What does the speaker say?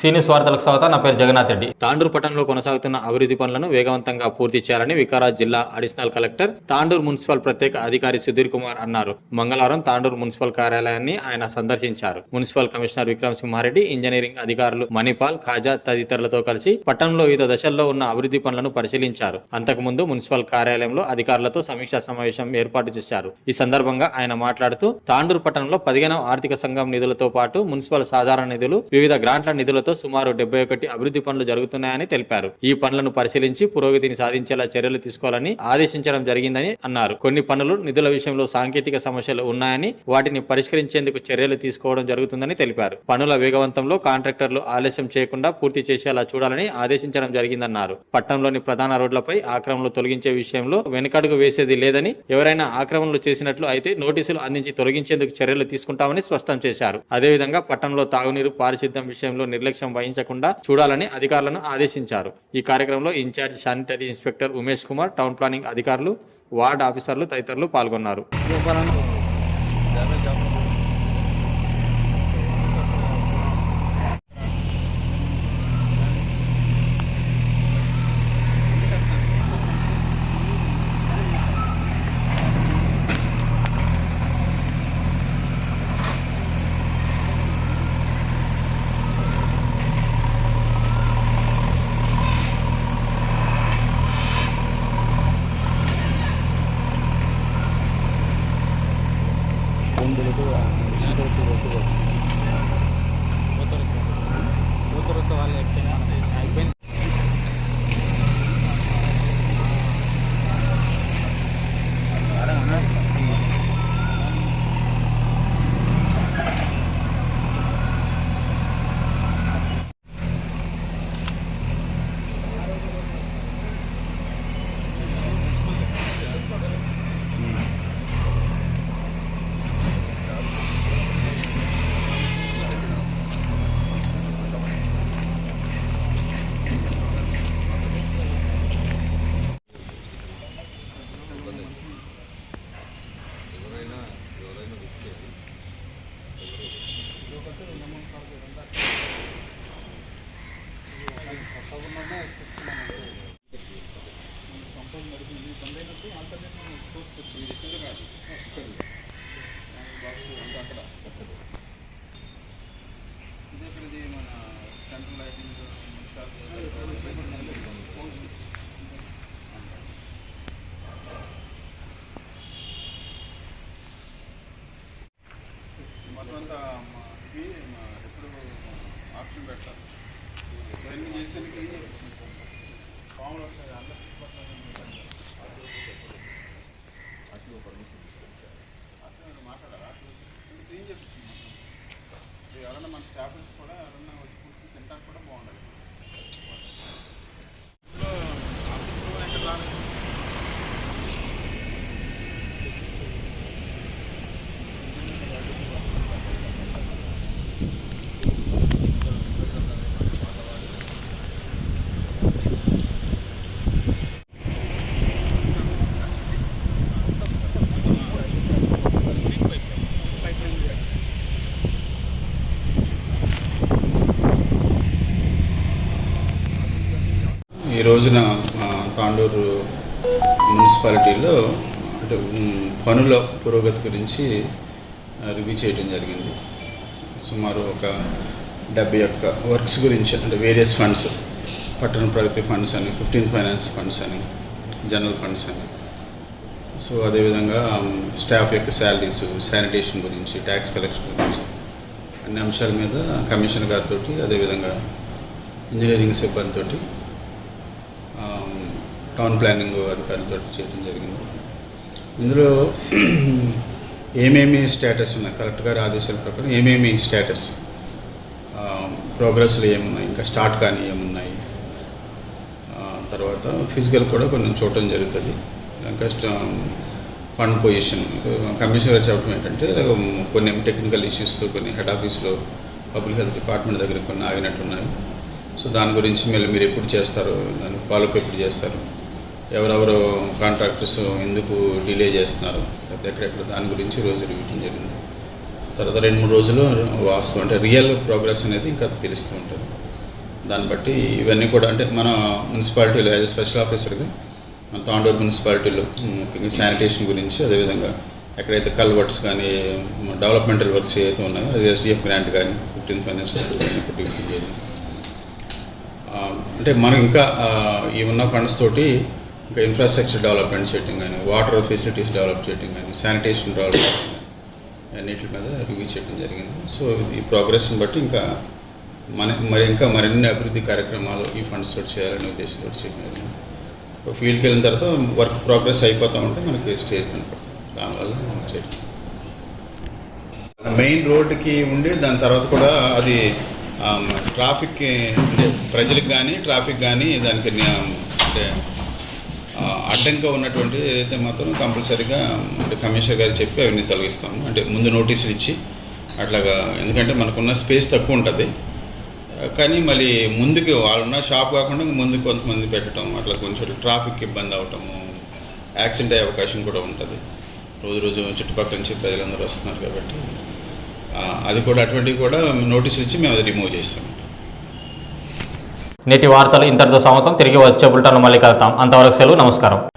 సీనియస్ వార్తలకు స్వాగతం నా పేరు జగన్నాథ్ రెడ్డి. తాండూరు పట్టణంలో కొనసాగుతున్న అభివృద్ధి పనులను వేగవంతంగా పూర్తి చేయాలని వికారాబాద్ జిల్లా అడిషనల్ కలెక్టర్ తాండూరు మున్సిపల్ ప్రత్యేక అధికారి సుధీర్ కుమార్ అన్నారు. మంగళవారం తాండూరు మున్సిపల్ కార్యాలయాన్ని ఆయన సందర్శించారు. Municipal commissioner Vikram Simhareddy engineering అధికారులు మణిపాల్ ఖాజా తదితరులతో కలిసి పట్టణంలో వివిధ దశల్లో ఉన్న అభివృద్ధి పనులను పరిశీలించారు. అంతకుముందు మున్సిపల్ కార్యాలయంలో అధికారులతో సమీక్షా సమావేశం ఏర్పాటు చేశారు. ఈ సందర్భంగా ఆయన మాట్లాడుతూ తాండూరు పట్టణంలో పదిహేనవ ఆర్థిక సంఘం నిధులతో పాటు మున్సిపల్ సాధారణ నిధులు వివిధ గ్రాంట్ల నిధులతో సుమారు డెబ్బై ఒకటి అభివృద్ధి పనులు జరుగుతున్నాయని తెలిపారు. ఈ పనులను పరిశీలించి పురోగతిని సాధించేలా చర్యలు తీసుకోవాలని ఆదేశించడం జరిగిందని అన్నారు. కొన్ని పనులు నిధుల విషయంలో సాంకేతిక సమస్యలు ఉన్నాయని వాటిని పరిష్కరించేందుకు చర్యలు తీసుకోవడం జరుగుతుందని తెలిపారు. పనుల వేగవంతంలో కాంట్రాక్టర్లు ఆలస్యం చేయకుండా పూర్తి చేసేలా చూడాలని ఆదేశించడం జరిగిందన్నారు. పట్టణంలోని ప్రధాన రోడ్లపై ఆక్రమణలు తొలగించే విషయంలో వెనుకడుగు వేసేది లేదని ఎవరైనా ఆక్రమణలు చేసినట్లు అయితే నోటీసులు అందించి తొలగించేందుకు చర్యలు తీసుకుంటామని స్పష్టం చేశారు. అదేవిధంగా పట్టణంలో తాగునీరు పారిశుద్ధ్యం విషయంలో నిర్లక్ష్యం వహించకుండా చూడాలని అధికారులను ఆదేశించారు. ఈ కార్యక్రమంలో in charge sanitary inspector Umesh Kumar town planning అధికారులు వార్డ్ ఆఫీసర్లు తదితరులు పాల్గొన్నారు. ಬೆಳೆದು ರೋಟು ರೋಟು ರೋಟು ರೋಟು ರೋಟು ಅಲ್ಲಿ ಎಕ್ಸ್ಚೇಂಜ್ ಮಾಡ್ತೀವಿ లైటింగ్ మొత్తం అంతా మా ఇవి మా ఎప్పుడు ఆప్షన్ పెట్టాలి ఇవన్నీ చేసేందుకు పాములు వస్తాయి అందరికి అట్లా మాట్లాడాలి అట్లా క్లీన్ చేపిస్తుంది మొత్తం ఎవరన్నా మన స్టాఫ్ కూడా ఎవరన్నా వచ్చి కూర్చొని తింటానికి కూడా బాగుండాలి ఇందులో ఆఫీస్లో ఎక్కడ రాలేదు ఈ రోజున తాండూరు మున్సిపాలిటీలో అంటే పనుల పురోగతి గురించి రివ్యూ చేయడం జరిగింది. సుమారు ఒక డెబ్బై ఒక్క వర్క్స్ గురించి అంటే various funds Pattana Pragati funds అని ఫిఫ్టీన్ ఫైనాన్స్ ఫండ్స్ అని జనరల్ ఫండ్స్ అని. సో అదేవిధంగా స్టాఫ్ యొక్క శాలరీస్ శానిటేషన్ గురించి ట్యాక్స్ కలెక్షన్ గురించి అన్ని అంశాల మీద కమిషన్ గారితో అదేవిధంగా ఇంజనీరింగ్ సిబ్బందితోటి టౌన్ ప్లానింగ్ అధికారులతో చేయడం జరిగింది. ఇందులో ఏమేమి స్టేటస్ ఉన్నాయి? కరెక్ట్గా గారి ఆదేశాల ప్రకారం ఏమేమి స్టేటస్? ప్రోగ్రెస్లు ఏమున్నాయి? ఇంకా స్టార్ట్ కానీ ఏమున్నాయి? తర్వాత ఫిజికల్ కూడా కొంచెం చూడటం జరుగుతుంది. ఇంకా ఫండ్ పొజిషన్. కమిషనర్ చెప్పడం ఏంటంటే కొన్ని టెక్నికల్ ఇష్యూస్తో కొన్ని హెడ్ ఆఫీస్లో పబ్లిక్ హెల్త్ డిపార్ట్మెంట్ దగ్గర కొన్ని ఆగినట్టున్నాయి సో దాని గురించి మళ్ళీ మీరు ఎప్పుడు చేస్తారు? దాన్ని ఫాలోఅప్ ఎప్పుడు చేస్తారు? ఎవరెవరు కాంట్రాక్టర్స్ ఎందుకు డిలే చేస్తున్నారు? లేకపోతే ఎక్కడెక్కడ దాని గురించి రోజు రివ్యూ జరిగింది. తర్వాత రెండు మూడు రోజులు వాస్తవం అంటే రియల్ ప్రోగ్రెస్ అనేది ఇంకా తెలుస్తూ ఉంటుంది. దాన్ని బట్టి ఇవన్నీ కూడా అంటే మన మున్సిపాలిటీలో యాజ్ స్పెషల్ ఆఫీసర్గా మన తాండూరు మున్సిపాలిటీలో ముఖ్యంగా శానిటేషన్ గురించి అదేవిధంగా ఎక్కడైతే కల్వర్ట్స్ కానీ డెవలప్మెంటల్ వర్క్స్ ఏవైతే ఉన్నాయో అది ఎస్డిఎఫ్ గ్రాంట్ కానీ ఫిఫ్టీన్ ఫైనాన్స్ చేయడం ఆ, అంటే మనం ఇంకా ఈ ఉన్న ఫండ్స్ తోటి ఇంకా ఇన్ఫ్రాస్ట్రక్చర్ డెవలప్మెంట్ చేయటం కానీ వాటర్ ఫెసిలిటీస్ డెవలప్ చేయడం కానీ శానిటేషన్ డెవలప్ చేయడం అన్నిటి మీద రివ్యూ చేయడం జరిగింది. సో ఈ ప్రోగ్రెస్ని బట్టి ఇంకా మన మరి ఇంకా మరిన్ని అభివృద్ధి కార్యక్రమాలు ఈ ఫండ్స్ తోటి చేయాలనే ఉద్దేశంతో చేయడం జరిగింది. ఫీల్డ్కి వెళ్ళిన తర్వాత వర్క్ ప్రోగ్రెస్ అయిపోతూ ఉంటే మనకి స్టేజ్ కనపడుతుంది. దానివల్ల మనం చేయడం మెయిన్ రోడ్డుకి ఉండి దాని తర్వాత కూడా అది ట్రాఫిక్ ప్రజలకు కానీ ట్రాఫిక్ కానీ దానికి అంటే అడ్డంగా ఉన్నటువంటి ఏదైతే మాత్రం కంపల్సరీగా అంటే కమిషనర్ గారు చెప్పి అవన్నీ తొలగిస్తాము. అంటే ముందు నోటీసులు ఇచ్చి అట్లాగా ఎందుకంటే మనకున్న స్పేస్ తక్కువ ఉంటుంది. కానీ మళ్ళీ ముందుకు వాళ్ళున్న షాప్ కాకుండా ముందుకు కొంతమంది పెట్టడం అట్లా కొంచెం ట్రాఫిక్ ఇబ్బంది అవటము యాక్సిడెంట్ అయ్యే అవకాశం కూడా ఉంటుంది. రోజు రోజు చుట్టుపక్కల నుంచి ప్రజలందరూ వస్తున్నారు కాబట్టి అది కూడా అటువంటివి కూడా నోటీసులు ఇచ్చి మేము అది రిమూవ్ చేస్తాం. నేటి వార్తలు ఇంతటితో సమతం తిరిగి వచ్చే బులెటిన్లో మళ్ళీ కలుద్దాం. అంతవరకు సెలవు. నమస్కారం.